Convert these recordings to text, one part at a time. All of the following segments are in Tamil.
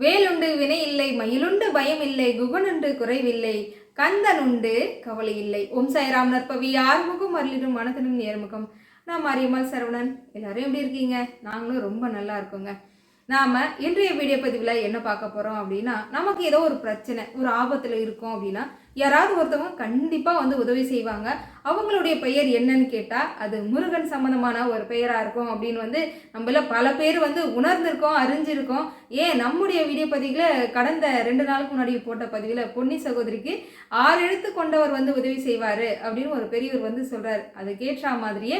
வேலுண்டு வினை இல்லை மயிலுண்டு பயம் இல்லை குகனுண்டு குறைவில்லை கந்தன் உண்டு கவலை இல்லை ஓம் சாய்ராம் நற்பவி ஆறுமுகம் அருளிடும் மனதினும் நேர்முகம். நான் மாரியம்மாள் சரவணன். எல்லாரும் எப்படி இருக்கீங்க? நாங்களும் ரொம்ப நல்லா இருக்கோங்க. நாம் இன்றைய வீடியோ பதிவில் என்ன பார்க்க போகிறோம் அப்படின்னா நமக்கு ஏதோ ஒரு பிரச்சனை ஒரு ஆபத்தில் இருக்கோம் அப்படின்னா யாராவது ஒருத்தவங்க கண்டிப்பாக வந்து உதவி செய்வாங்க. அவங்களுடைய பெயர் என்னன்னு கேட்டால் அது முருகன் சம்மந்தமான ஒரு பெயராக இருக்கும் அப்படின்னு வந்து நம்மள பல பேர் வந்து உணர்ந்திருக்கோம் அறிஞ்சிருக்கோம். ஏன் நம்முடைய வீடியோ பதிவில் கடந்த ரெண்டு நாளுக்கு முன்னாடி போட்ட பதிவில் பொன்னி சகோதரிக்கு ஆறு எழுத்து கொண்டவர் வந்து உதவி செய்வார் அப்படின்னு ஒரு பெரியவர் வந்து சொல்கிறார் அதை கேட்ட மாதிரியே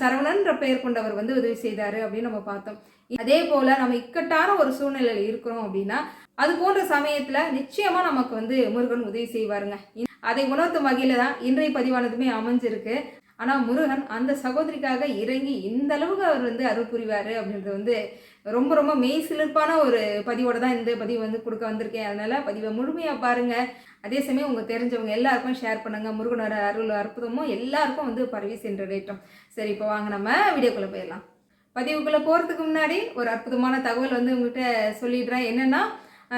சரவணன்ற பெயர் கொண்டவர் வந்து உதவி செய்தார் அப்படின்னு நம்ம பார்த்தோம். அதே போல் நம்ம இக்கட்டான ஒரு சூழ்நிலையில் இருக்கிறோம் அப்படின்னா அது போன்ற சமயத்தில் நிச்சயமாக நமக்கு வந்து முருகன் உதவி செய்வாருங்க. அதை உணர்த்தும் வகையில் தான் இன்றைய பதிவானதுமே அமைஞ்சிருக்கு. ஆனால் முருகன் அந்த சகோதரிக்காக இறங்கி இந்த அளவுக்கு அவர் வந்து அருள் புரிவார் அப்படின்றது வந்து ரொம்ப ரொம்ப மெய் சிலிர்ப்பான ஒரு பதிவோடு தான் இந்த பதிவு வந்து கொடுக்க வந்திருக்கேன். அதனால் பதிவை முழுமையாக பாருங்கள் அதே சமயம் உங்கள் தெரிஞ்சவங்க எல்லாருக்கும் ஷேர் பண்ணுங்க. முருகனோட அருள் அற்புதமும் எல்லாருக்கும் வந்து பரவி சென்றடையட்டும் சரி இப்போ வாங்க நம்ம வீடியோக்குள்ளே போயிடலாம். பதிவுக்குள்ளே போகிறதுக்கு முன்னாடி ஒரு அற்புதமான தகவல் வந்து உங்ககிட்ட சொல்லிடுறேன். என்னென்னா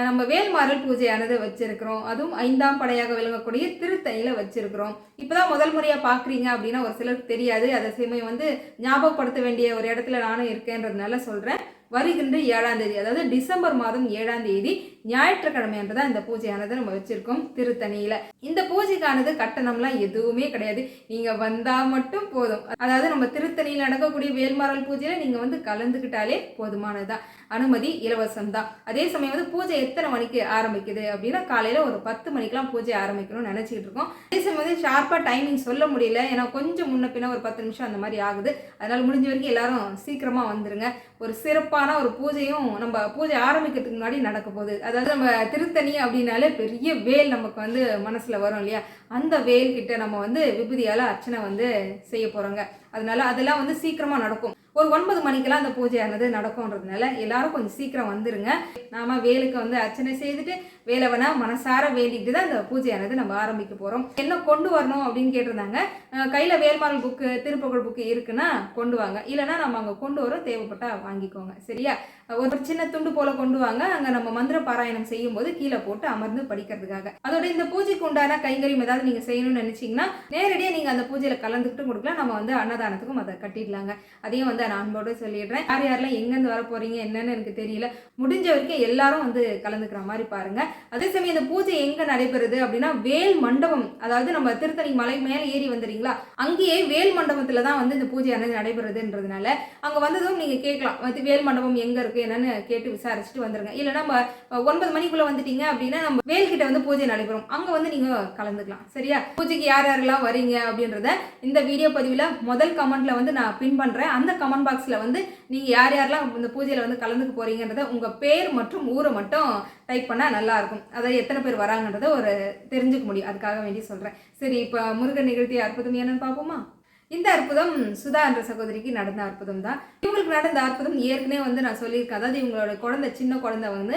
நம்ம வேல்மாரல் பூஜையானது வச்சுருக்கிறோம். அதுவும் ஐந்தாம் படையாக விளங்கக்கூடிய திருத்தையில் வச்சுருக்கிறோம். இப்போ தான் முதல் முறையாக பார்க்குறீங்க அப்படின்னா ஒரு சிலருக்கு தெரியாது. அதை சமயம் வந்து ஞாபகப்படுத்த வேண்டிய ஒரு இடத்துல நானும் இருக்கேன்றதுனால சொல்கிறேன் வருகின்ற ஏழாம் தேதி அதாவது டிசம்பர் மாதம் ஏழாம் தேதி ஞாயிற்றுக்கிழமை அன்றுதான் இந்த பூஜையானது நம்ம வச்சிருக்கோம் திருத்தணியில. இந்த பூஜைக்கானது கட்டணம்லாம் எதுவுமே கிடையாது. நீங்க வந்தா மட்டும் போதும். அதாவது நம்ம திருத்தணியில் நடக்கக்கூடிய வேல்மாரல் பூஜையில நீங்க வந்து கலந்துக்கிட்டாலே போதுமானதுதான். அனுமதி இலவசம் தான் அதே சமயம் வந்து பூஜை எத்தனை மணிக்கு ஆரம்பிக்குது அப்படின்னா காலையில ஒரு பத்து மணிக்கெல்லாம் பூஜை ஆரம்பிக்கணும்னு நினைச்சிட்டு இருக்கோம். அதே சமயம் வந்து ஷார்ப்பா டைமிங் சொல்ல முடியல. ஏன்னா கொஞ்சம் முன்ன பின்ன ஒரு பத்து நிமிஷம் அந்த மாதிரி ஆகுது. அதனால முடிஞ்ச வரைக்கும் எல்லாரும் சீக்கிரமா வந்துருங்க. ஒரு சிறப்பான ஒரு பூஜையும் நம்ம பூஜை ஆரம்பிக்கிறதுக்கு முன்னாடி நடக்க போகுது. அதாவது நம்ம திருத்தணி அப்படின்னாலே பெரிய வேல் நமக்கு வந்து மனசில் வரும் இல்லையா? அந்த வேல் கிட்ட நம்ம வந்து விபூதியால் அர்ச்சனை வந்து செய்ய போகிறோங்க அதனால அதெல்லாம் வந்து சீக்கிரமாக நடக்கும். ஒரு ஒன்பது மணிக்கெல்லாம் அந்த பூஜையானது நடக்கும்ன்றதுனால எல்லாரும் கொஞ்சம் சீக்கிரம் வந்துருங்க. நாம வேலுக்கு வந்து அர்ச்சனை செய்துட்டு வேலவனா மனசார வேண்டிட்டு தான் இந்த பூஜையானது நம்ம ஆரம்பிக்க போறோம். என்ன கொண்டு வரணும் அப்படின்னு கேட்டிருந்தாங்க. கையில் கையில வேல்மாரல் புக்கு திருப்புகழ் புக்கு இருக்குன்னா கொண்டு வாங்க. இல்லைன்னா நம்ம அங்கே கொண்டு வரோம் தேவைப்பட்டா வாங்கிக்கோங்க. சரியா? ஒரு சின்ன துண்டு போல கொண்டு வாங்க. அங்கே நம்ம மந்திர பாராயணம் செய்யும் போது கீழே போட்டு அமர்ந்து படிக்கிறதுக்காக. அதோட இந்த பூஜைக்கு உண்டான கைங்கரியம் ஏதாவது நீங்க செய்யணும்னு நினைச்சீங்கன்னா நேரடியாக நீங்க அந்த பூஜையில கலந்துக்கிட்டு கொடுக்கலாம். நம்ம வந்து அன்னதானத்துக்கும் அதை கட்டிடலாங்க. அதையும் வந்து நான் அன்போடு சொல்லிடுறேன். யார் யாரெல்லாம் எங்கேருந்து வர போறீங்க என்னன்னு எனக்கு தெரியல. முடிஞ்ச வரைக்கும் எல்லாரும் வந்து கலந்துக்கிற மாதிரி பாருங்க. அதே சமயம் இந்த பூஜை எங்க நடைபெறுது அப்படின்னா வேல் மண்டபம் அதாவது நம்ம திருத்தணி மலை மேலே ஏறி வந்துறீங்களா அங்கேயே வேல் மண்டபத்துல தான் வந்து இந்த பூஜையானது நடைபெறுதுன்றதுனால அங்க வந்ததும் நீங்க கேட்கலாம். வந்து வேல் மண்டபம் எங்க இருக்கு என்னன்னு கேட்டு விசாரிச்சுட்டு வந்துருங்க. இல்லைன்னா நம்ம ஒன்பது மணிக்குள்ள வந்துட்டீங்க அப்படின்னா நம்ம வேல் கிட்ட வந்து பூஜை நடைபெறும். அங்க வந்து நீங்க கலந்துக்கலாம். சரியா? பூஜைக்கு யார் யாரெல்லாம் வரீங்க அப்படின்றத இந்த வீடியோ பதிவில் முதல் கமெண்ட்ல வந்து நான் பின் பண்றேன். அந்த கமெண்ட் பாக்ஸ்ல வந்து நீங்கள் யார் யாரெல்லாம் இந்த பூஜையில் வந்து கலந்துக்க போறீங்கன்றத உங்கள் பேர் மற்றும் ஊரை மட்டும் டைப் பண்ணால் நல்லாயிருக்கும் அதாவது எத்தனை பேர் வராங்கன்றத ஒரு தெரிஞ்சுக்க முடியும். அதுக்காக வேண்டி சொல்கிறேன் சரி இப்போ முருகன் நிகழ்த்திய அற்புதம் என்னன்னு பார்ப்போமா? இந்த அற்புதம் சுதா என்ற சகோதரிக்கு நடந்த அற்புதம் தான். இவங்களுக்கு நடந்த அற்புதம் ஏற்கனவே வந்து நான் சொல்லியிருக்கேன். அதாவது இவங்களோட குழந்தை சின்ன குழந்தை வந்து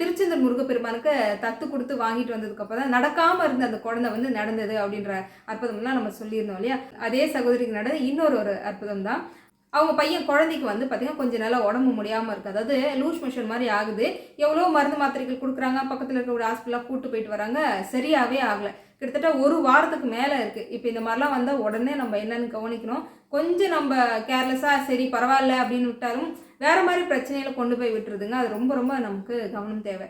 திருச்செந்தூர் முருகப்பெருமானுக்கு தத்து கொடுத்து வாங்கிட்டு வந்ததுக்கப்புறம் தான் நடக்காமல் இருந்த அந்த குழந்தை வந்து நடந்தது அப்படின்ற அற்புதம்லாம் நம்ம சொல்லியிருந்தோம் இல்லையா? அதே சகோதரிக்கு நடந்த இன்னொரு ஒரு அற்புதம் தான். அவங்க பையன் குழந்தைக்கு வந்து பார்த்தீங்கன்னா கொஞ்சம் நல்லா உடம்பு முடியாமல் இருக்குது அதாவது லூஸ் மிஷன் மாதிரி ஆகுது. எவ்வளோ மருந்து மாத்திரைகள் கொடுக்குறாங்க? பக்கத்தில் இருக்க ஒரு ஹாஸ்பிட்டலாக கூட்டு போயிட்டு வராங்க. சரியாகவே ஆகலை. கிட்டத்தட்ட ஒரு வாரத்துக்கு மேலே இருக்குது இப்போ இந்த மாதிரிலாம் வந்தால் உடனே நம்ம என்னன்னு கவனிக்கணும். கொஞ்சம் நம்ம கேர்லெஸ்ஸாக சரி பரவாயில்ல அப்படின்னு விட்டாலும் வேறு மாதிரி பிரச்சனைகளை கொண்டு போய் விட்டுருதுங்க. அது ரொம்ப ரொம்ப நமக்கு கவனம் தேவை.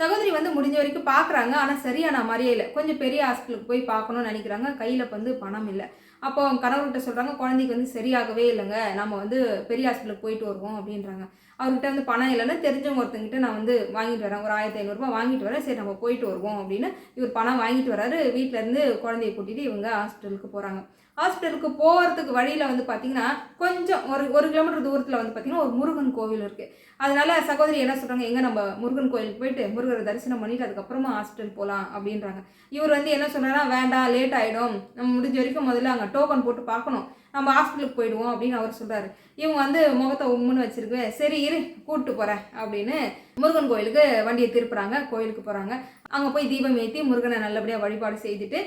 சகோதரி வந்து முடிஞ்ச வரைக்கும் பார்க்குறாங்க ஆனால் சரியான மாதிரியே இல்லை. கொஞ்சம் பெரிய ஹாஸ்பிட்டலுக்கு போய் பார்க்கணும்னு நினைக்கிறாங்க. கையில் வந்து பணம் இல்லை. அப்போ அவங்க கணவர்கிட்ட சொல்கிறாங்க குழந்தைக்கு வந்து சரியாகவே இல்லைங்க நம்ம வந்து பெரிய ஹாஸ்பிட்டலுக்கு போயிட்டு வருவோம் அப்படின்றாங்க. அவர்கிட்ட வந்து பணம் இல்லைன்னா தெரிஞ்சவங்க ஒருத்தங்கிட்ட நான் வந்து வாங்கிட்டு வரேன் ஒரு ஆயிரத்தி ஐநூறுரூபா வாங்கிட்டு வரேன் சரி நம்ம போயிட்டு வருவோம் அப்படின்னு இவர் பணம் வாங்கிட்டு வராரு வீட்டிலேருந்து இருந்து குழந்தைய கூட்டிகிட்டு இவங்க ஹாஸ்பிட்டலுக்கு போகிறாங்க ஹாஸ்பிட்டலுக்கு போகிறதுக்கு வழியில் வந்து பார்த்தீங்கன்னா கொஞ்சம் ஒரு ஒரு கிலோமீட்டர் தூரத்தில் வந்து பார்த்தீங்கன்னா ஒரு முருகன் கோவில் இருக்குது அதனால சகோதரி என்ன சொல்கிறாங்க எங்கே நம்ம முருகன் கோயிலுக்கு போயிட்டு முருகரை தரிசனம் பண்ணிட்டு அதுக்கப்புறமா ஹாஸ்பிட்டல் போகலாம் அப்படின்றாங்க. இவர் வந்து என்ன சொல்றாருன்னா வேண்டாம் லேட் ஆகிடும் நம்ம முடிஞ்ச வரைக்கும் முதல்ல அங்கே டோக்கன் போட்டு பார்க்கணும். நம்ம ஹாஸ்பிட்டலுக்கு போயிடுவோம் அப்படின்னு அவர் சொல்கிறாரு இவங்க வந்து முகத்தை உம்முன்னு வச்சிருக்கு. சரி இரு கூப்பிட்டு போகிறேன் அப்படின்னு முருகன் கோயிலுக்கு வண்டியை திருப்புறாங்க. கோயிலுக்கு போகிறாங்க அங்கே போய் தீபம் ஏற்றி முருகனை நல்லபடியாக வழிபாடு செய்துட்டு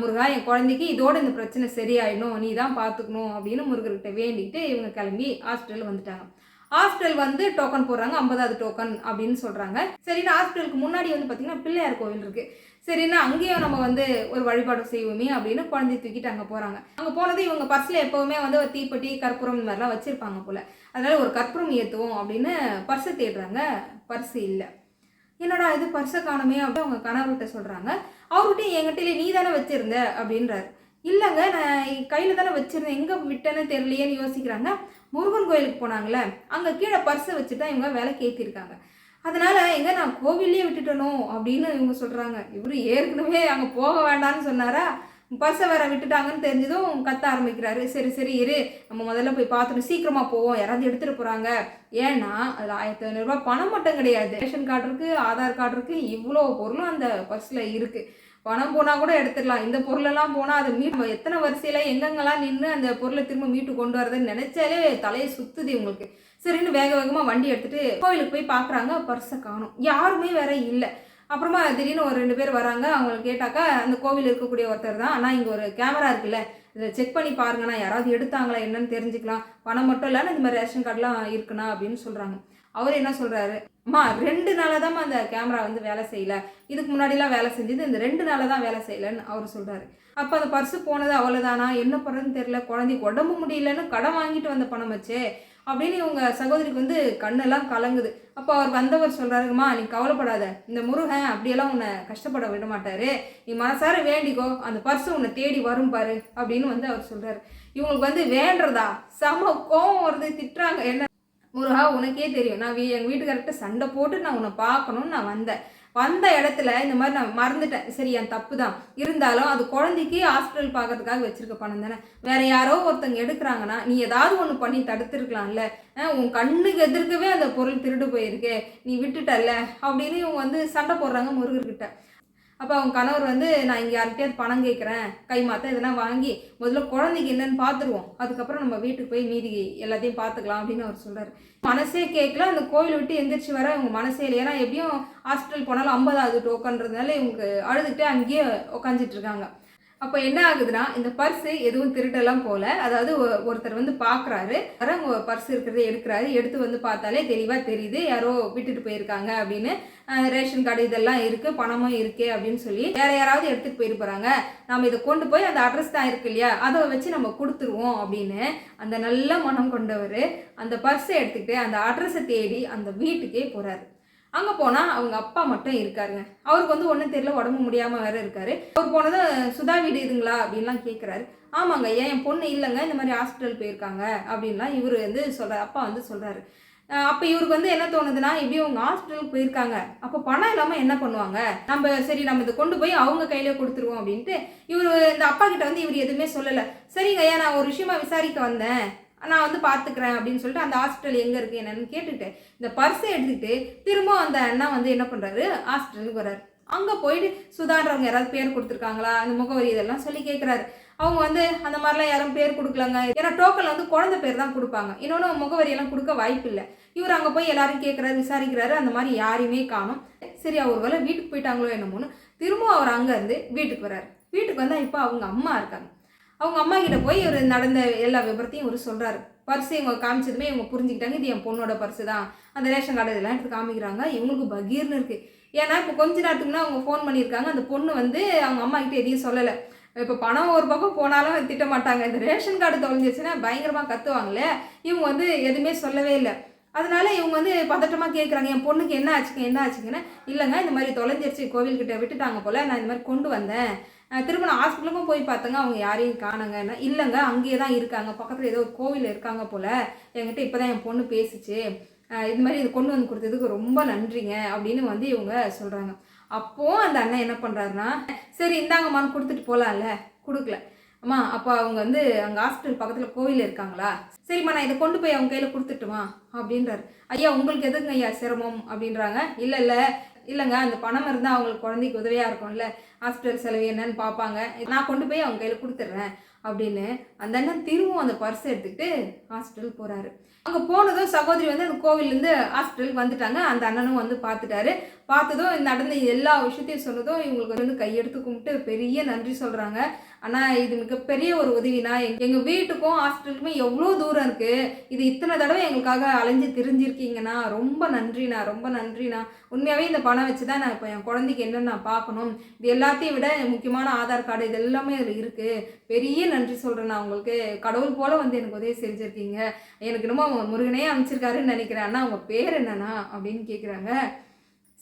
முருகா என் குழந்தைக்கு இதோட இந்த பிரச்சனை சரியாயிடும் நீ தான் பார்த்துக்கணும் அப்படின்னு முருகர்கிட்ட வேண்டிட்டு இவங்க கிளம்பி ஹாஸ்பிட்டல் வந்துட்டாங்க. ஹாஸ்பிட்டல் வந்து டோக்கன் போடுறாங்க ஐம்பதாவது டோக்கன் அப்படின்னு சொல்கிறாங்க சரின்னா ஹாஸ்பிட்டலுக்கு முன்னாடி வந்து பார்த்திங்கன்னா பிள்ளையார் கோவில் இருக்குது சரின்னா அங்கேயும் நம்ம வந்து ஒரு வழிபாடு செய்வோமே அப்படின்னு குழந்தைய தூக்கிட்டு அங்கே போகிறாங்க அங்கே போனது இவங்க பர்ஸில் எப்போவுமே வந்து ஒரு தீப்பெட்டி கற்பூரம் இந்த மாதிரிலாம் வச்சுருப்பாங்க போல். அதனால் ஒரு கற்பூரம் ஏற்றுவோம் அப்படின்னு பர்ஸை தேடுறாங்க. பர்ஸ் இல்லை. என்னடா இது பர்ஸை காணுமே அப்படின்னு அவங்க கணவர்கிட்ட சொல்கிறாங்க அவர்கிட்ட என்கிட்ட நீ தானே வச்சுருந்த? அப்படின்றாரு. இல்லைங்க நான் கையில் தானே வச்சுருந்தேன். எங்கே விட்டேன்னு தெரியலையேன்னு யோசிக்கிறாங்க. முருகன் கோயிலுக்கு போனாங்களே அங்கே கீழே பர்ஸை வச்சு தான் இவங்க வேலை கேத்திருக்காங்க. அதனால் எங்க நான் கோவில்லையே விட்டுட்டனோ? அப்படின்னு இவங்க சொல்கிறாங்க இவர் ஏற்கனவே அங்கே போக வேண்டாம்னு சொன்னாரா? பர்ஸை வேற விட்டுட்டாங்கன்னு தெரிஞ்சதும் கத்த ஆரம்பிக்கிறாரு. சரி சரி இரு. நம்ம முதல்ல போய் பார்த்துட்டு சீக்கிரமா போவோம். யாராவது எடுத்துட்டு போறாங்க. ஏன்னா அதில் ஆயிரத்தி ஐநூறுரூபா பணம் மட்டும் கிடையாது. ரேஷன் கார்டு இருக்கு ஆதார் கார்டு இருக்கு இவ்வளோ பொருளும் அந்த பர்ஸில் இருக்கு. பணம் போனால் கூட எடுத்துடலாம். இந்த பொருளெல்லாம் போனால் அதை மீட்டு எத்தனை வரிசையில் எங்கெங்கெல்லாம் நின்று அந்த பொருளை திரும்ப மீட்டு கொண்டு வரதுன்னு நினச்சாலே தலையை சுத்துது இவங்களுக்கு. சரின்னு வேக வேகமாக வண்டி எடுத்துகிட்டு கோயிலுக்கு போய் பார்க்குறாங்க பர்ஸை காணும். யாருமே வேற இல்லை. அப்புறமா திடீர்னு ஒரு ரெண்டு பேர் வராங்க. அவங்களை கேட்டாக்கா அந்த கோவில் இருக்கக்கூடிய ஒருத்தர் தான். ஆனால் இங்கே ஒரு கேமரா இருக்குல்ல இதை செக் பண்ணி பாருங்கண்ணா. யாராவது எடுத்தாங்களா என்னன்னு தெரிஞ்சுக்கலாம். பணம் மட்டும் இல்லாமல் இந்த மாதிரி ரேஷன் கார்டுலாம் இருக்குண்ணா அப்படின்னு சொல்கிறாங்க அவர் என்ன சொல்கிறாரு அம்மா ரெண்டு நாளாக தான் அந்த கேமரா வந்து வேலை செய்யல. இதுக்கு முன்னாடிலாம் வேலை செஞ்சது. இந்த ரெண்டு நாளாக தான் வேலை செய்யலைன்னு அவர் சொல்கிறாரு அப்போ அந்த பர்ஸு போனது அவ்வளோதானா என்ன பண்ணுறதுன்னு தெரியல. குழந்தைக்கு உடம்பு முடியலன்னு கடன் வாங்கிட்டு வந்த பணம் வச்சே அப்படின்னு இவங்க சகோதரிக்கு வந்து கண்ணெல்லாம் கலங்குது. அப்போ அவர் வந்தவர் சொல்கிறாருங்கம்மா நீ கவலைப்படாத. இந்த முருகன் அப்படியெல்லாம் உன்னை கஷ்டப்பட விட மாட்டாரு. நீ மனசார வேண்டிக்கோ. அந்த பர்ஸு உன்னை தேடி வரும் பாரு அப்படின்னு வந்து அவர் சொல்கிறாரு இவங்களுக்கு வந்து வேண்டுறதா? செம கோபம் வருது. திட்டுறாங்க. என்ன? முருகா உனக்கே தெரியும். நான் வீ எங்கள் வீட்டுக்காரர்கிட்ட சண்டை போட்டு நான் உன்னை பார்க்கணுன்னு நான் வந்தேன். வந்த இடத்துல இந்த மாதிரி நான் மறந்துட்டேன். சரி என் தப்பு தான் இருந்தாலும் அது குழந்தைக்கு ஹாஸ்பிட்டல் பார்க்கறதுக்காக வச்சிருக்க பணம் தானே. வேற யாரோ ஒருத்தங்க எடுக்கிறாங்கன்னா நீ ஏதாவது ஒன்று பண்ணி தடுத்துருக்கலாம்ல. உன் கண்ணுக்கு எதிர்க்கவே அந்த பொருள் திருடு போயிருக்கே. நீ விட்டுட்டல்ல. அப்படின்னு இவங்க வந்து சண்டை போடுறாங்க முருகர்கிட்ட. அப்போ அவங்க கணவர் வந்து நான் இங்கே யார்கிட்டயாவது பணம் கேட்குறேன் கை மாற்ற இதெல்லாம் வாங்கி முதல்ல குழந்தைக்கு என்னன்னு பார்த்துருவோம் அதுக்கப்புறம் நம்ம வீட்டுக்கு போய் மீதி எல்லாத்தையும் பார்த்துக்கலாம் அப்படின்னு அவர் சொல்கிறார் மனசே கேட்கல அந்த கோயில் விட்டு எந்திரிச்சு வர இவங்க மனசே இல்லை. ஏன்னா எப்படியும் ஹாஸ்பிட்டல் போனாலும் ஐம்பதாவது டோக்கன்றதுனால இவங்க அழுதுகிட்டே அங்கேயே உக்காந்துட்டு இருக்காங்க. அப்போ என்ன ஆகுதுன்னா இந்த பர்ஸு எதுவும் திருடெல்லாம் போல அதாவது ஒ- ஒருத்தர் வந்து பார்க்குறாரு யாரும் பர்ஸ் இருக்கிறத எடுக்கிறாரு எடுத்து வந்து பார்த்தாலே தெளிவாக தெரியுது யாரோ விட்டுட்டு போயிருக்காங்க அப்படின்னு ரேஷன் கார்டு இதெல்லாம் இருக்குது பணமும் இருக்கே அப்படின்னு சொல்லி வேற யாராவது எடுத்துகிட்டு போயிருப்பாங்க நம்ம இதை கொண்டு போய் அந்த அட்ரஸ் தான் இருக்கு இல்லையா? அதை வச்சு நம்ம கொடுத்துருவோம் அப்படின்னு அந்த நல்ல மனம் கொண்டவர் அந்த பர்ஸை எடுத்துக்கிட்டு அந்த அட்ரஸை தேடி அந்த வீட்டுக்கே போகிறாரு அங்கே போனால் அவங்க அப்பா மட்டும் இருக்காருங்க. அவருக்கு வந்து ஒன்றும் தெரியல உடம்பு முடியாமல் வேறு இருக்காரு. அவர் போனதும் சுதா வீடு இதுங்களா? அப்படின்லாம் கேட்குறாரு ஆமாங்க ஏன் என் பொண்ணு இல்லைங்க இந்த மாதிரி ஹாஸ்பிட்டல் போயிருக்காங்க. அப்படின்லாம் இவர் வந்து சொல்கிற அப்பா வந்து சொல்கிறாரு அப்போ இவருக்கு வந்து என்ன தோணுதுன்னா இப்படி அவங்க ஹாஸ்பிட்டலுக்கு போயிருக்காங்க. அப்போ பணம் இல்லாமல் என்ன பண்ணுவாங்க? நம்ம சரி நம்ம இதை கொண்டு போய் அவங்க கையிலே கொடுத்துருவோம் அப்படின்ட்டு இவர் இந்த அப்பா கிட்ட வந்து இவர் எதுவுமே சொல்லலை. சரிங்க ஐயா நான் ஒரு விஷயமா விசாரிக்க வந்தேன். நான் வந்து பார்த்துக்கிறேன் அப்படின்னு சொல்லிட்டு அந்த ஹாஸ்பிட்டல் எங்கே இருக்குது என்னன்னு கேட்டுட்டு இந்த பர்ஸை எடுத்துக்கிட்டு திரும்ப அந்த அண்ணா வந்து என்ன பண்ணுறாரு ஹாஸ்பிட்டலுக்கு வர்றாரு. அங்கே போயிட்டு சுதான்றவங்க யாராவது பேர் கொடுத்துருக்காங்களா? அந்த முகவரி இதெல்லாம் சொல்லி கேட்குறாரு அவங்க வந்து அந்த மாதிரிலாம் யாரும் பேர் கொடுக்கலங்க. ஏன்னா டோக்கன் வந்து குழந்தை பேர் தான் கொடுப்பாங்க. இன்னொன்று முகவரியெல்லாம் கொடுக்க வாய்ப்பு இல்லை. இவர் அங்கே போய் எல்லாரும் கேட்குறாரு விசாரிக்கிறாரு. அந்த மாதிரி யாரையுமே காணும். சரி அவர் வேலை வீட்டுக்கு போயிட்டாங்களோ என்னமோன்னு திரும்ப அவர் அங்கேருந்து வீட்டுக்கு வர்றாரு. வீட்டுக்கு வந்தால் இப்போ அவங்க அம்மா இருக்காங்க. அவங்க அம்மா கிட்ட போய் இவர் நடந்த எல்லா விபரத்தையும் இவர் சொல்கிறாரு பர்ஸு இவங்க காமிச்சதுமே இவங்க புரிஞ்சுக்கிட்டாங்க இது என் பொண்ணோட பர்ஸு தான் அந்த ரேஷன் கார்டு இதெல்லாம் எடுத்து காமிக்கிறாங்க இவங்களுக்கு பகீர்னு இருக்குது ஏன்னா இப்போ கொஞ்ச நேரத்துக்குன்னா அவங்க ஃபோன் பண்ணியிருக்காங்க அந்த பொண்ணு வந்து அவங்க அம்மா கிட்ட எதையும் சொல்லலை. இப்போ பணம் ஒரு பக்கம் போனாலும் திட்ட மாட்டாங்க. இந்த ரேஷன் கார்டு தொலைஞ்சிச்சுன்னா பயங்கரமாக கத்துவாங்களே இவங்க வந்து எதுவுமே சொல்லவே இல்லை. அதனால இவங்க வந்து பதட்டமாக கேட்குறாங்க என் பொண்ணுக்கு என்ன ஆச்சுங்க என்ன ஆச்சுங்கன்னு. இல்லைங்க இந்த மாதிரி தொலைஞ்சிருச்சு கோவில்கிட்ட விட்டுட்டாங்க போல் நான் இந்த மாதிரி கொண்டு வந்தேன். திரும்ப நான் ஹாஸ்பிட்டலுக்கும் போய் பார்த்தேங்க அவங்க யாரையும் காணுங்க. இல்லைங்க அங்கேயே தான் இருக்காங்க. பக்கத்தில் ஏதோ ஒரு கோவில் இருக்காங்க போல். என்கிட்ட இப்போ தான் என் பொண்ணு பேசிச்சு. இது மாதிரி இது கொண்டு வந்து கொடுத்ததுக்கு ரொம்ப நன்றிங்க அப்படின்னு வந்து இவங்க சொல்கிறாங்க அப்போது அந்த அண்ணன் என்ன பண்ணுறாருன்னா சரி இந்தாங்கம்மான்னு கொடுத்துட்டு போகலாம்ல கொடுக்கல. அம்மா அப்போ அவங்க வந்து அங்கே ஹாஸ்பிட்டல் பக்கத்தில் கோவில் இருக்காங்களா? சரிம்மா நான் இதை கொண்டு போய் அவங்க கையில் கொடுத்துட்டுமா? அப்படின்றாரு. ஐயா உங்களுக்கு எதுங்க ஐயா சிரமம்? அப்படின்றாங்க. இல்லை இல்லை இல்லைங்க அந்த பணம் இருந்தால் அவங்களுக்கு குழந்தைக்கு உதவியாக இருக்கும்ல. ஹாஸ்பிட்டல் செலவு என்னன்னு பார்ப்பாங்க நான் கொண்டு போய் அவங்க கையில் கொடுத்துட்றேன் அப்படின்னு அந்த அண்ணன் திரும்பவும் அந்த பர்ஸ் எடுத்துக்கிட்டு ஹாஸ்பிட்டல் போகிறாரு அங்கே போனதும் சகோதரி வந்து அந்த கோவிலேருந்து ஹாஸ்பிட்டலுக்கு வந்துட்டாங்க. அந்த அண்ணனும் வந்து பார்த்துட்டாரு. பார்த்ததும் இந்த நடந்த எல்லா விஷயத்தையும் சொன்னதும் இவங்களுக்கு வந்து கையெடுத்து கும்பிட்டு பெரிய நன்றி சொல்கிறாங்க ஆனால் இது மிகப்பெரிய ஒரு உதவினா எங்கள் வீட்டுக்கும் ஹாஸ்பிட்டலுக்குமே எவ்வளோ தூரம் இருக்குது இது இத்தனை தடவை எங்களுக்காக அலைஞ்சு திரிஞ்சிருக்கீங்கண்ணா. ரொம்ப நன்றிண்ணா ரொம்ப நன்றிண்ணா. உண்மையாகவே இந்த பணம் வச்சு தான் நான் இப்போ என் குழந்தைக்கு என்னென்னு நான் பார்க்கணும். இது எல்லாத்தையும் விட முக்கியமான ஆதார் கார்டு இது எல்லாமே அதில் இருக்குது பெரிய நன்றி சொல்கிறேன் நான் உங்களுக்கு கடவுள் போல் வந்து எனக்கு உதவி செஞ்சுருக்கீங்க. எனக்கு என்னமோ முருகனே அமைச்சிருக்காருன்னு நினைக்கிறேன். ஆனால் உங்கள் பேர் என்னண்ணா? அப்படின்னு கேட்குறாங்க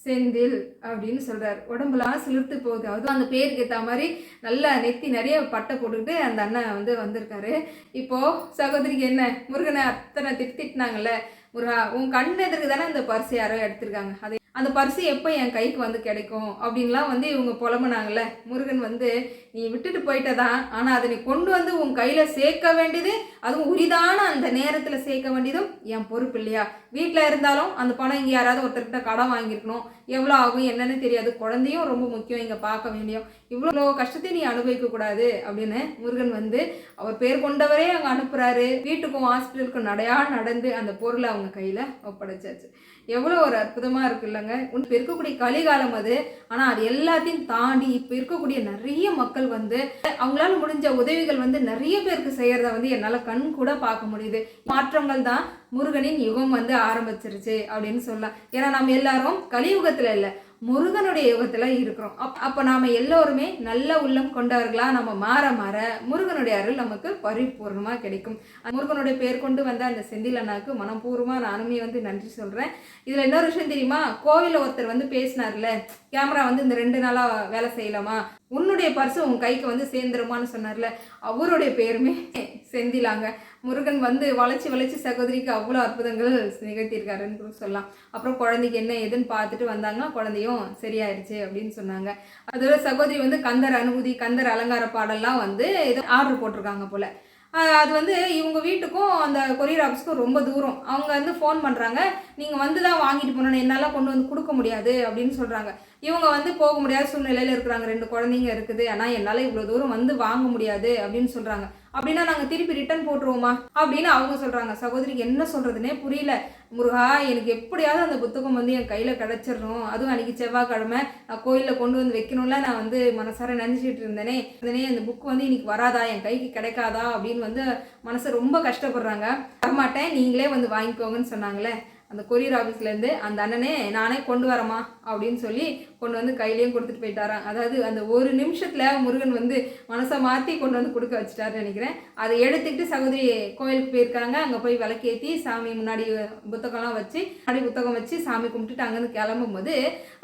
செந்தில் அப்படின்னு சொல்கிறார் உடம்புலாம் சிலிர்த்து போகுது. அதுவும் அந்த பேருக்கு ஏற்ற மாதிரி நல்லா நெத்தி நிறைய பட்டை போட்டுக்கிட்டு அந்த அண்ணன் வந்து வந்திருக்காரு. இப்போது சகோதரிக்கு என்ன? முருகனை அத்தனை திட்டினாங்கல்ல. முருகா உன் கண் எதிர்க்கு தானே அந்த பரிசு யாரோ எடுத்திருக்காங்க. அதை அந்த பரிசு எப்போ என் கைக்கு வந்து கிடைக்கும்? அப்படின்லாம் வந்து இவங்க புலம்புனாங்கல்ல. முருகன் வந்து நீ விட்டுட்டு போயிட்டதான் ஆனால் அதை நீ கொண்டு வந்து உன் கையில் சேர்க்க வேண்டியது அதுவும் உரிதான அந்த நேரத்தில் சேர்க்க வேண்டியதும் என் பொறுப்பு இல்லையா? வீட்டில் இருந்தாலும் அந்த பணம் இங்கே யாராவது ஒருத்தர்கிட்ட கடன் வாங்கியிருக்கணும். எவ்வளோ ஆகும் என்னன்னு தெரியாது. குழந்தையும் ரொம்ப முக்கியம் இங்கே பார்க்க வேண்டியும். இவ்வளோ கஷ்டத்தை நீ அனுபவிக்க கூடாது அப்படின்னு முருகன் வந்து அவர் பேர் கொண்டவரே அங்கே அனுப்புகிறாரு வீட்டுக்கும் ஹாஸ்பிட்டலுக்கும் நடையா நடந்து அந்த பொருளை அவங்க கையில் ஒப்படைச்சாச்சு. எவ்வளோ ஒரு அற்புதமாக இருக்குல்லங்க இப்போ இருக்கக்கூடிய கலிகாலம் அது. ஆனால் அது எல்லாத்தையும் தாண்டி இப்போ இருக்கக்கூடிய நிறைய மக்கள் வந்து அவங்களால முடிஞ்ச உதவிகள் வந்து நிறைய பேருக்கு செய்கிறத வந்து என்னால் கண் கூட பார்க்க முடியுது. மாற்றங்கள் தான் முருகனின் யுகம் வந்து ஆரம்பிச்சிருச்சு அப்படின்னு சொல்லலாம். ஏன்னா நம்ம எல்லாரும் கலியுகத்தில் இல்லை முருகனுடைய யுகத்தில் இருக்கிறோம். அப் அப்போ நாம் எல்லோருமே நல்ல உள்ளம் கொண்டவர்களாக நம்ம மாற மாற முருகனுடைய அருள் நமக்கு பரிபூர்ணமாக கிடைக்கும். முருகனுடைய பேர் கொண்டு வந்த அந்த செந்தில் அண்ணாவுக்கு மனப்பூர்வமாக நானுமே வந்து நன்றி சொல்கிறேன் இதில் இன்னொரு விஷயம் தெரியுமா? கோவிலில் ஒருத்தர் வந்து பேசினார்ல கேமரா வந்து இந்த ரெண்டு நாளாக வேலை செய்யலாமா? உன்னுடைய பர்சு உன் கைக்கு வந்து சேர்ந்துருமான்னு சொன்னார்ல அவருடைய பேருமே செந்திலாங்க. முருகன் வந்து வளைச்சி வளைச்சி சகோதரிக்கு அவ்வளோ அற்புதங்கள் நிகழ்த்தியிருக்காருன்னு கூட சொல்லலாம். அப்புறம் குழந்தைக்கு என்ன ஏதுன்னு பார்த்துட்டு வந்தாங்க குழந்தையும் சரியாயிருச்சு அப்படின்னு சொன்னாங்க. அதோட சகோதரி வந்து கந்தர் அனுபூதி கந்தர் அலங்கார பாடல்லாம் வந்து ஏதோ ஆர்டர் போட்டிருக்காங்க போல். அது வந்து இவங்க வீட்டுக்கும் அந்த கொரியர் ஆஃபீஸ்க்கும் ரொம்ப தூரம். அவங்க வந்து ஃபோன் பண்ணுறாங்க நீங்கள் வந்து தான் வாங்கிட்டு போகணும் என்னால் கொண்டு வந்து கொடுக்க முடியாது அப்படின்னு சொல்கிறாங்க இவங்க வந்து போக முடியாத சூழ்நிலையில் இருக்கிறாங்க. ரெண்டு குழந்தைங்க இருக்குது. ஆனால் என்னால் இவ்வளோ தூரம் வந்து வாங்க முடியாது அப்படின்னு சொல்கிறாங்க அப்படின்னா நாங்கள் திருப்பி ரிட்டர்ன் போட்டுருவோமா? அப்படின்னு அவங்க சொல்கிறாங்க சகோதரிக்கு என்ன சொல்கிறதுனே புரியல. முருகா எனக்கு எப்படியாவது அந்த புத்தகம் வந்து என் கையில் கிடச்சிடணும் அதுவும் அன்றைக்கி செவ்வாய்க்கிழமை நான் கோயிலில் கொண்டு வந்து வைக்கணும்ல நான் வந்து மனசார நினச்சிட்டு இருந்தேனே. உடனே அந்த புக் வந்து இன்னைக்கு வராதா? என் கைக்கு கிடைக்காதா? அப்படின்னு வந்து மனசை ரொம்ப கஷ்டப்படுறாங்க. வரமாட்டேன். நீங்களே வந்து வாங்கிக்கோங்கன்னு சொன்னாங்களே. அந்த கொரியர் ஆஃபீஸ்லேருந்து அந்த அண்ணனே நானே கொண்டு வரமா அப்படின்னு சொல்லி கொண்டு வந்து கையிலையும் கொடுத்துட்டு போயிட்டாராம். அதாவது அந்த ஒரு நிமிஷத்தில் முருகன் வந்து மனசை மாற்றி கொண்டு வந்து கொடுக்க வச்சுட்டாருன்னு நினைக்கிறேன். அதை எடுத்துக்கிட்டு சகோதரி கோயிலுக்கு போயிருக்காங்க. அங்கே போய் விளக்கேற்றி சாமி முன்னாடி புத்தகம்லாம் வச்சு முன்னாடி புத்தகம் வச்சு சாமி கும்பிட்டுட்டு அங்கேருந்து கிளம்பும் போது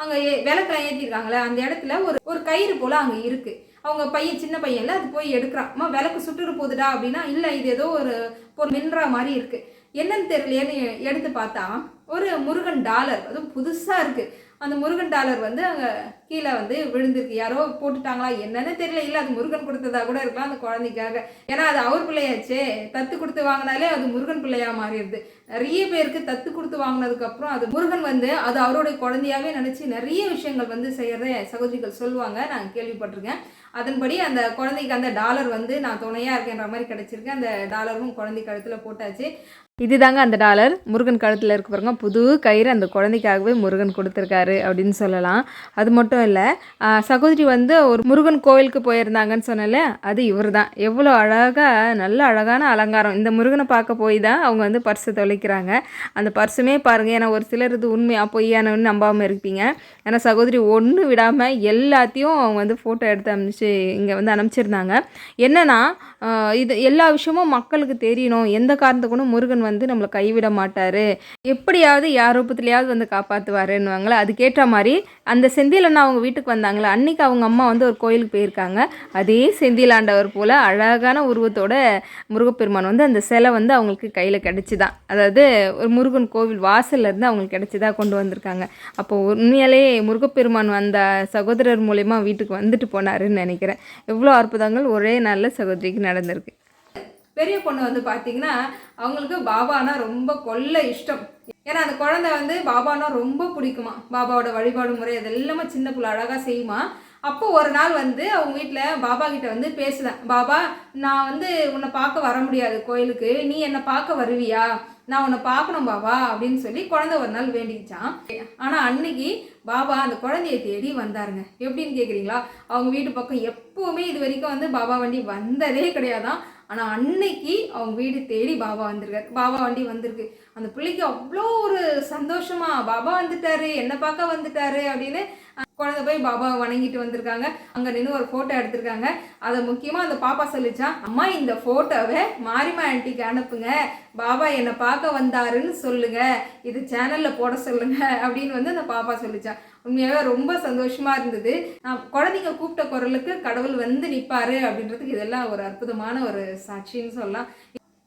அங்கே விளக்கெல்லாம் ஏற்றிருக்காங்களே அந்த இடத்துல ஒரு ஒரு கயிறு போல் அங்கே இருக்குது அவங்க பையன் சின்ன பையன்ல அது போய் எடுக்கிறான். அம்மா விளக்கு சுட்டுட்டு போகுதுடா அப்படின்னா இல்லை இது ஏதோ ஒரு ஒரு மின்ரா மாதிரி இருக்குது என்னன்னு தெரியலையேன்னு எடுத்து பார்த்தா ஒரு முருகன் டாலர் அதுவும் புதுசாக இருக்குது அந்த முருகன் டாலர் வந்து அங்கே கீழே வந்து விழுந்திருக்கு. யாரோ போட்டுட்டாங்களா என்னன்னு தெரியல. இல்லை அது முருகன் கொடுத்ததா கூட இருக்கலாம் அந்த குழந்தைக்காக. ஏன்னா அது அவர் பிள்ளையாச்சே. தத்து கொடுத்து வாங்கினாலே அது முருகன் பிள்ளையா மாறிடுது. நிறைய பேருக்கு தத்து கொடுத்து வாங்கினதுக்கப்புறம் அது முருகன் வந்து அது அவருடைய குழந்தையாவே நினச்சி நிறைய விஷயங்கள் வந்து செய்கிறத சகோதரிகள் சொல்லுவாங்க. நான் கேள்விப்பட்டிருக்கேன். அதன்படி அந்த குழந்தைக்கு அந்த டாலர் வந்து நான் துணையாக இருக்கேன்ற மாதிரி கிடச்சிருக்கு. அந்த டாலரும் குழந்தை கழுத்தில் போட்டாச்சு. இதுதாங்க அந்த டாலர். முருகன் கழுத்தில் இருக்க பாருங்க. புது கயிறு அந்த குழந்தைக்காகவே முருகன் கொடுத்துருக்காரு அப்படின்னு சொல்லலாம். அது மட்டும் இல்லை. சகோதரி வந்து ஒரு முருகன் கோவிலுக்கு போயிருந்தாங்கன்னு சொன்னல அது இவர் தான் எவ்வளோ அழகாக நல்ல அழகான அலங்காரம். இந்த முருகனை பார்க்க போய் தான் அவங்க வந்து பர்ஸை தொலைக்கிறாங்க. அந்த பர்ஸுமே பாருங்கள் ஏன்னா ஒரு சிலர் இது உண்மையாக பொய்யானவன்னு நம்பாமல் இருப்பீங்க. ஏன்னா சகோதரி ஒன்று விடாமல் எல்லாத்தையும் அவங்க வந்து ஃபோட்டோ எடுத்து அனுப்பிச்சு இங்கே வந்து அனுப்பிச்சிருந்தாங்க. என்னென்னா இது எல்லா விஷயமும் மக்களுக்கு தெரியணும். எந்த காரணத்துக்கும் முருகன் வந்து நம்மளை கைவிட மாட்டார். எப்படியாவது யார் ரூபத்துலையாவது வந்து காப்பாற்றுவாருன்னுவாங்களே அதுக்கேற்ற மாதிரி அந்த செந்திலண்ணா அவங்க வீட்டுக்கு வந்தாங்களே? அன்னைக்கு அவங்க அம்மா வந்து ஒரு கோயிலுக்கு போயிருக்காங்க. அதே செந்திலாண்டவர் போல் அழகான உருவத்தோட முருகப்பெருமான் வந்து அந்த சிலை வந்து அவங்களுக்கு கையில் கிடச்சிதான். அதாவது ஒரு முருகன் கோவில் வாசல்ல இருந்து அவங்களுக்கு கிடச்சிதா கொண்டு வந்திருக்காங்க. அப்போ உண்மையாலே முருகப்பெருமான் வந்த சகோதரர் மூலயமா வீட்டுக்கு வந்துட்டு போனாருன்னு நினைக்கிறேன். எவ்வளோ அற்புதங்கள் ஒரே நல்ல சகோதரிக்கு நடந்திருக்கு. பெரிய பொண்ணு வந்து பார்த்தீங்கன்னா அவங்களுக்கு பாபானா ரொம்ப கொல்ல இஷ்டம். ஏன்னா அந்த குழந்தை வந்து பாபானா ரொம்ப பிடிக்குமா? பாபாவோட வழிபாடு முறை அதெல்லாமே சின்ன பிள்ளை அழகாக செய்யுமா? அப்போ ஒரு நாள் வந்து அவங்க வீட்டில் பாபா கிட்ட வந்து பேசுதேன். பாபா நான் வந்து உன்னை பார்க்க வர முடியாது கோயிலுக்கு. நீ என்னை பார்க்க வருவியா? நான் உன்னை பார்க்கணும் பாபா அப்படின்னு சொல்லி குழந்தை ஒரு நாள் வேண்டிக்கிச்சான் ஆனால் அன்னைக்கு பாபா அந்த குழந்தைய தேடி வந்தாருங்க. எப்படின்னு கேட்குறீங்களா அவங்க வீட்டு பக்கம் எப்போவுமே இது வரைக்கும் வந்து பாபா வண்டி வந்ததே கிடையாதான். ஆனால் அன்னைக்கு அவங்க வீடு தேடி பாபா வந்திருக்காரு. பாபா வண்டி வந்திருக்கு. அந்த பிள்ளைக்கு அவ்வளோ ஒரு சந்தோஷமா பாபா வந்துட்டாரு என்ன பார்க்க வந்துட்டாரு அப்படின்னு குழந்தை போய் பாபாவை வணங்கிட்டு வந்திருக்காங்க. அங்கே நின்று ஒரு ஃபோட்டோ எடுத்திருக்காங்க. அதை முக்கியமாக அந்த பாப்பா சொல்லிச்சான் அம்மா இந்த ஃபோட்டோவை மாரிமா ஆண்டிக்கு அனுப்புங்க. பாபா என்னை பார்க்க வந்தாருன்னு சொல்லுங்க. இது சேனலில் போட சொல்லுங்க. அப்படின்னு வந்து அந்த பாப்பா சொல்லிச்சான் உண்மையாகவே ரொம்ப சந்தோஷமா இருந்தது. நான் குழந்தைங்க கூப்பிட்ட குரலுக்கு கடவுள் வந்து நிற்பாரு அப்படின்றதுக்கு இதெல்லாம் ஒரு அற்புதமான ஒரு சாட்சின்னு சொல்லலாம்.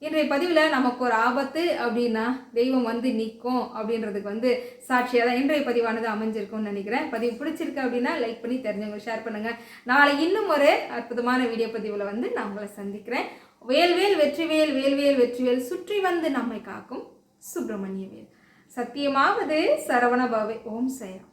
இன்றைய பதிவில் நமக்கு ஒரு ஆபத்து அப்படின்னா தெய்வம் வந்து நிற்கும் அப்படின்றதுக்கு வந்து சாட்சியாக தான் இன்றைய பதிவானது அமைஞ்சிருக்கும்னு நினைக்கிறேன். பதிவு பிடிச்சிருக்கு அப்படின்னா லைக் பண்ணி தெரிஞ்சவங்க ஷேர் பண்ணுங்கள் நாளை இன்னும் ஒரு அற்புதமான வீடியோ பதிவில் வந்து நான் உங்களை சந்திக்கிறேன். வேல்வேல் வெற்றிவேல் வேல்வேல் வெற்றிவேல் சுற்றி வந்து நம்மை காக்கும் சுப்பிரமணிய வேல். சத்தியமாவது சரவணபாவை ஓம் சயம்